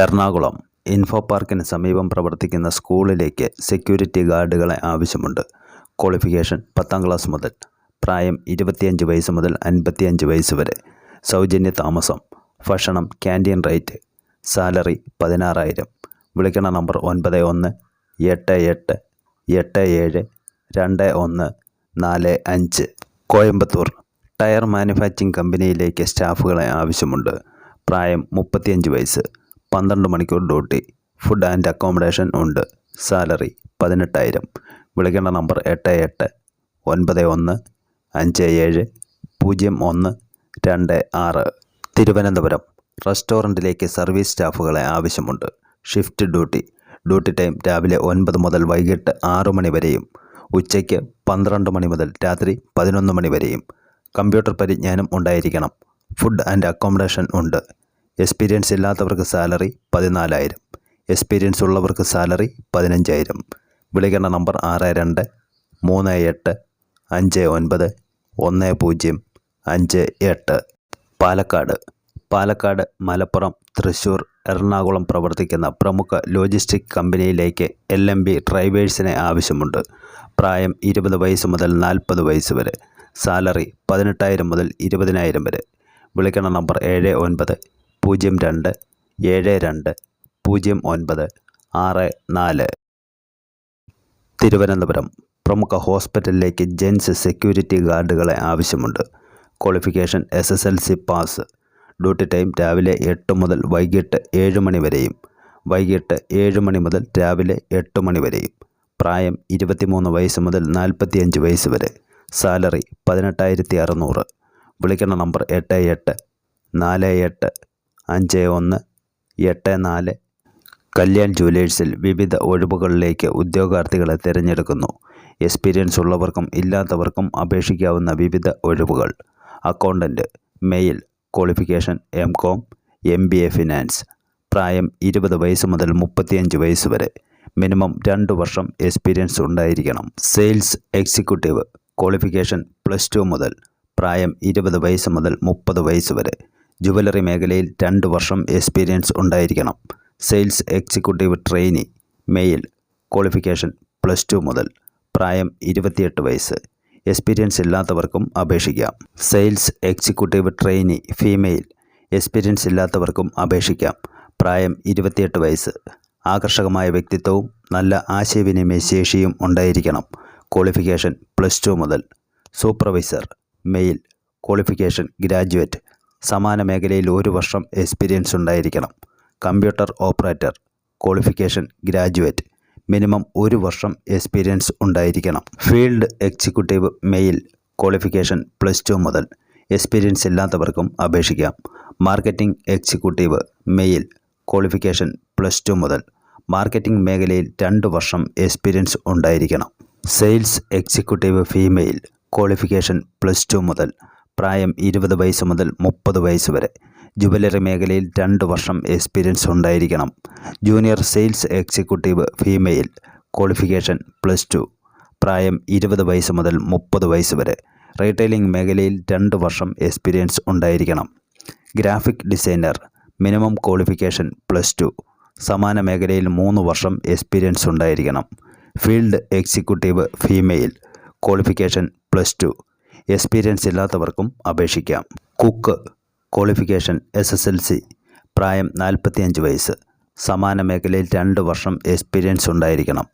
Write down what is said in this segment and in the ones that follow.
Ernakulam info പാർക്കിന് സമീപം പ്രവർത്തിക്കുന്ന സ്കൂളിലേക്ക് സെക്യൂരിറ്റി ഗാർഡുകളെ ആവശ്യമുണ്ട്. ക്വാളിഫിക്കേഷൻ പത്താം ക്ലാസ് മുതൽ പ്രായം ഇരുപത്തിയഞ്ച് വയസ്സ് മുതൽ അൻപത്തിയഞ്ച് വയസ്സ് വരെ. സൗജന്യ താമസം ഭക്ഷണം ക്യാന്റീൻ റേറ്റ് സാലറി പതിനാറായിരം. വിളിക്കണ നമ്പർ ഒൻപത് ഒന്ന് എട്ട് എട്ട് എട്ട് ഏഴ് രണ്ട് ഒന്ന് നാല് അഞ്ച്. കോയമ്പത്തൂർ ടയർ മാനുഫാക്ചറിംഗ് കമ്പനിയിലേക്ക് സ്റ്റാഫുകളെ ആവശ്യമുണ്ട്. പ്രായം മുപ്പത്തിയഞ്ച് വയസ്സ്. പന്ത്രണ്ട് മണിക്കൂർ ഡ്യൂട്ടി ഫുഡ് ആൻഡ് അക്കോമഡേഷൻ ഉണ്ട്. സാലറി പതിനെട്ടായിരം. വിളിക്കേണ്ട നമ്പർ എട്ട് എട്ട് ഒൻപത് ഒന്ന് അഞ്ച് ഏഴ് പൂജ്യം ഒന്ന് രണ്ട് ആറ്. തിരുവനന്തപുരം റെസ്റ്റോറന്റിലേക്ക് സർവീസ് സ്റ്റാഫുകളെ ആവശ്യമുണ്ട്. Shift duty. ഡ്യൂട്ടി ടൈം രാവിലെ ഒൻപത് മുതൽ വൈകിട്ട് ആറു മണി വരെയും ഉച്ചയ്ക്ക് പന്ത്രണ്ട് മണി മുതൽ രാത്രി പതിനൊന്ന് മണി വരെയും. കമ്പ്യൂട്ടർ പരിജ്ഞാനം ഉണ്ടായിരിക്കണം. ഫുഡ് ആൻഡ് അക്കോമഡേഷൻ ഉണ്ട്. എക്സ്പീരിയൻസ് ഇല്ലാത്തവർക്ക് സാലറി പതിനാലായിരം. എക്സ്പീരിയൻസ് ഉള്ളവർക്ക് സാലറി പതിനഞ്ചായിരം. വിളിക്കേണ്ട നമ്പർ ആറ് രണ്ട് മൂന്ന് എട്ട് അഞ്ച് ഒൻപത് ഒന്ന് പൂജ്യം അഞ്ച് എട്ട്. പാലക്കാട്. പാലക്കാട് മലപ്പുറം തൃശ്ശൂർ എറണാകുളം പ്രവർത്തിക്കുന്ന പ്രമുഖ ലോജിസ്റ്റിക് കമ്പനിയിലേക്ക് എൽ എം ബി ഡ്രൈവേഴ്സിനെ ആവശ്യമുണ്ട്. പ്രായം ഇരുപത് വയസ്സ് മുതൽ നാൽപ്പത് വയസ്സ് വരെ. സാലറി പതിനെട്ടായിരം മുതൽ ഇരുപതിനായിരം വരെ. വിളിക്കണ നമ്പർ ഏഴ് ഒൻപത് പൂജ്യം രണ്ട് ഏഴ് രണ്ട് പൂജ്യം ഒൻപത് ആറ് നാല്. തിരുവനന്തപുരം പ്രമുഖ ഹോസ്പിറ്റലിലേക്ക് ജെൻസ് സെക്യൂരിറ്റി ഗാർഡുകളെ ആവശ്യമുണ്ട്. Qualification S S L C pass. Duty time രാവിലെ എട്ട് മുതൽ വൈകിട്ട് ഏഴ് മണി വരെയും വൈകിട്ട് ഏഴ് മണി മുതൽ രാവിലെ എട്ട് മണി വരെയും. പ്രായം ഇരുപത്തിമൂന്ന് വയസ്സ് മുതൽ നാൽപ്പത്തിയഞ്ച് വയസ്സ് വരെ. സാലറി പതിനെട്ടായിരത്തി അറുന്നൂറ് വിളിക്കുന്ന നമ്പർ എട്ട് എട്ട് നാല് എട്ട് അഞ്ച് ഒന്ന് എട്ട് നാല്. കല്യാൺ ജുവലേഴ്സിൽ വിവിധ ഒഴിവുകളിലേക്ക് ഉദ്യോഗാർത്ഥികളെ തിരഞ്ഞെടുക്കുന്നു. എക്സ്പീരിയൻസ് ഉള്ളവർക്കും ഇല്ലാത്തവർക്കും അപേക്ഷിക്കാവുന്ന വിവിധ ഒഴിവുകൾ. Accountant male qualification M com M B A finance. പ്രായം ഇരുപത് വയസ്സ് മുതൽ മുപ്പത്തിയഞ്ച് വയസ്സ് വരെ. മിനിമം രണ്ട് വർഷം എക്സ്പീരിയൻസ് ഉണ്ടായിരിക്കണം. Sales executive qualification plus two മുതൽ പ്രായം ഇരുപത് വയസ്സ് മുതൽ മുപ്പത് വയസ്സ് വരെ. ജുവലറി മേഖലയിൽ രണ്ട് വർഷം എക്സ്പീരിയൻസ് ഉണ്ടായിരിക്കണം. Sales executive trainee male qualification plus two മുതൽ പ്രായം ഇരുപത്തിയെട്ട് വയസ്സ്. എക്സ്പീരിയൻസ് ഇല്ലാത്തവർക്കും അപേക്ഷിക്കാം. Sales executive trainee female experience ഇല്ലാത്തവർക്കും അപേക്ഷിക്കാം. പ്രായം ഇരുപത്തിയെട്ട് വയസ്സ്. ആകർഷകമായ വ്യക്തിത്വവും നല്ല ആശയവിനിമയ ശേഷിയും ഉണ്ടായിരിക്കണം. ക്വാളിഫിക്കേഷൻ പ്ലസ് ടു മുതൽ സൂപ്പർവൈസർ മെയിൽ ക്വാളിഫിക്കേഷൻ ഗ്രാജുവേറ്റ് സമാന മേഖലയിൽ ഒരു വർഷം എക്സ്പീരിയൻസ് ഉണ്ടായിരിക്കണം. Computer operator qualification graduate minimum ഒരു വർഷം എക്സ്പീരിയൻസ് ഉണ്ടായിരിക്കണം. Field executive male qualification plus two മുതൽ എക്സ്പീരിയൻസ് ഇല്ലാത്തവർക്കും അപേക്ഷിക്കാം. Marketing executive male qualification plus two മുതൽ മാർക്കറ്റിംഗ് മേഖലയിൽ രണ്ട് വർഷം എക്സ്പീരിയൻസ് ഉണ്ടായിരിക്കണം. Sales executive female qualification plus two മുതൽ പ്രായം ഇരുപത് വയസ്സ് മുതൽ മുപ്പത് വയസ്സ് വരെ. ജുവലറി മേഖലയിൽ രണ്ട് വർഷം എക്സ്പീരിയൻസ് ഉണ്ടായിരിക്കണം. Junior sales executive female qualification plus two. പ്രായം ഇരുപത് വയസ്സ് മുതൽ മുപ്പത് വയസ്സ് വരെ. റീറ്റെയിലിംഗ് മേഖലയിൽ രണ്ട് വർഷം എക്സ്പീരിയൻസ് ഉണ്ടായിരിക്കണം. Graphic designer minimum qualification plus two. സമാന മേഖലയിൽ മൂന്ന് വർഷം എക്സ്പീരിയൻസ് ഉണ്ടായിരിക്കണം. Field executive female qualification plus two. Experience ഇല്ലാത്തവർക്കും അപേക്ഷിക്കാം. Cook qualification S S L C പ്രായം നാൽപ്പത്തിയഞ്ച് വയസ്സ്. സമാന മേഖലയിൽ രണ്ട് വർഷം എക്സ്പീരിയൻസ് ഉണ്ടായിരിക്കണം.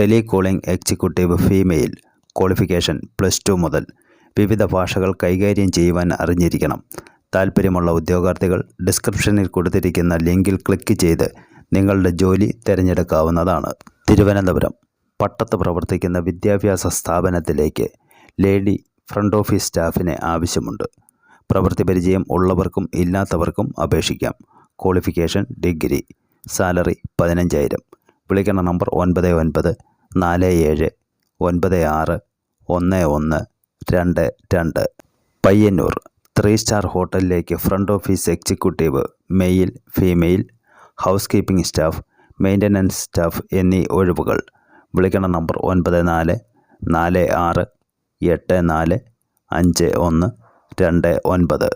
Telecalling executive female qualification plus two മുതൽ വിവിധ ഭാഷകൾ കൈകാര്യം ചെയ്യുവാൻ അറിഞ്ഞിരിക്കണം. താൽപ്പര്യമുള്ള ഉദ്യോഗാർത്ഥികൾ ഡിസ്ക്രിപ്ഷനിൽ കൊടുത്തിരിക്കുന്ന ലിങ്കിൽ ക്ലിക്ക് ചെയ്ത് നിങ്ങളുടെ ജോലി തിരഞ്ഞെടുക്കാവുന്നതാണ്. തിരുവനന്തപുരം പട്ടത്ത് പ്രവർത്തിക്കുന്ന വിദ്യാഭ്യാസ സ്ഥാപനത്തിലേക്ക് ലേഡി ഫ്രണ്ട് ഓഫീസ് സ്റ്റാഫിനെ ആവശ്യമുണ്ട്. പ്രവൃത്തി പരിചയം ഉള്ളവർക്കും ഇല്ലാത്തവർക്കും അപേക്ഷിക്കാം. ക്വാളിഫിക്കേഷൻ ഡിഗ്രി സാലറി പതിനഞ്ചായിരം. വിളിക്കുന്ന നമ്പർ ഒൻപത് ഒൻപത് നാല് ഏഴ് ഒൻപത് ആറ് ഒന്ന് ഒന്ന് രണ്ട് രണ്ട്. പയ്യന്നൂർ ത്രീ സ്റ്റാർ ഹോട്ടലിലേക്ക് front office executive male female housekeeping staff maintenance staff എന്നീ ഒഴിവുകൾ. വിളിക്കുന്ന നമ്പർ ഒൻപത് നാല് നാല് ആറ് എട്ട് നാല് അഞ്ച് ഒന്ന് രണ്ട് ഒൻപത്.